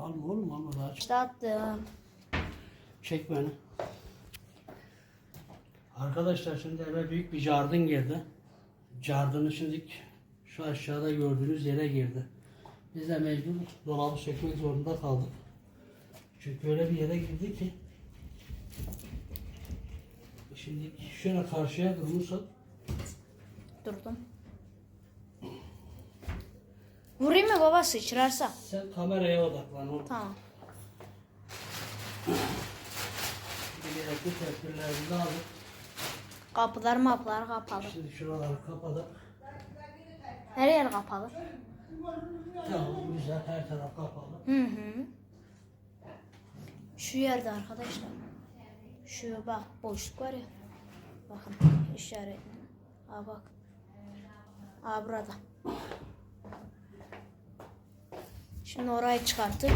Alma oğlum alma daha çek. İşte attım. Çek beni. Arkadaşlar şimdi eve büyük bir jardın girdi. Jardını şimdi şu aşağıda gördüğünüz yere girdi. Biz de mecbur dolabı sökmek zorunda kaldık. Çünkü öyle bir yere girdi ki Şimdi şöyle karşıya durmuşsak Durdum. Vurayım mı baba sıçrarsa? sen kameraya odaklan oğlum. Tamam. Gerekli tedbirlerimizi aldık. Kapılar maplar kapalı. Şimdi şuraları kapadık. Her yer kapalı. Tamam güzel her taraf kapalı. Hı hı. Şu yerde arkadaşlar. Şu bak boşluk var ya. Bakın işaret. Aa bak. Aa burada. Şimdi orayı çıkartıp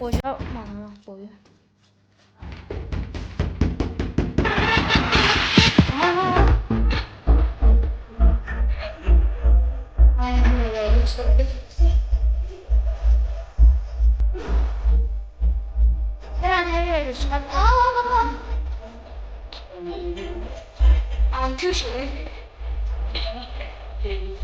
boşa bana boyu. Girdin mi?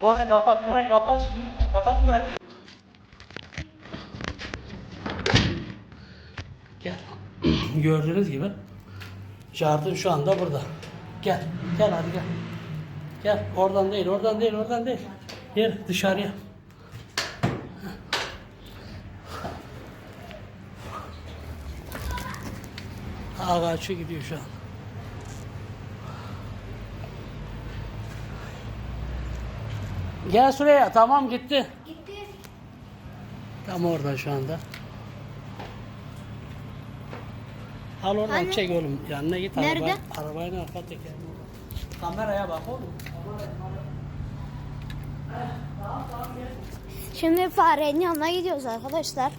Boleh dapat, boleh dapat, dapat boleh. Gel. Gördüğünüz gibi jardın şu anda burada. Gel. Gel hadi gel. Gel. Oradan değil, oradan değil, oradan değil. Gel dışarıya. Ağaçı gidiyor şu an. Gel şuraya. Tamam gitti. Gitti. Tam orada şu anda. Al oradan Hani? çek oğlum. Yanına git Nerede? araba. Arabanın arka tekerine. Kameraya bak oğlum. Şimdi farenin yanına gidiyoruz arkadaşlar.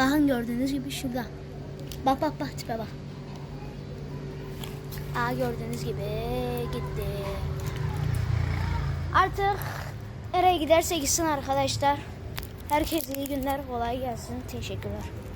Bakın gördüğünüz gibi şurada. Bak bak bak tipe bak. Aa gördüğünüz gibi gitti. Artık nereye giderse gitsin arkadaşlar. Herkese iyi günler, kolay gelsin. Teşekkürler.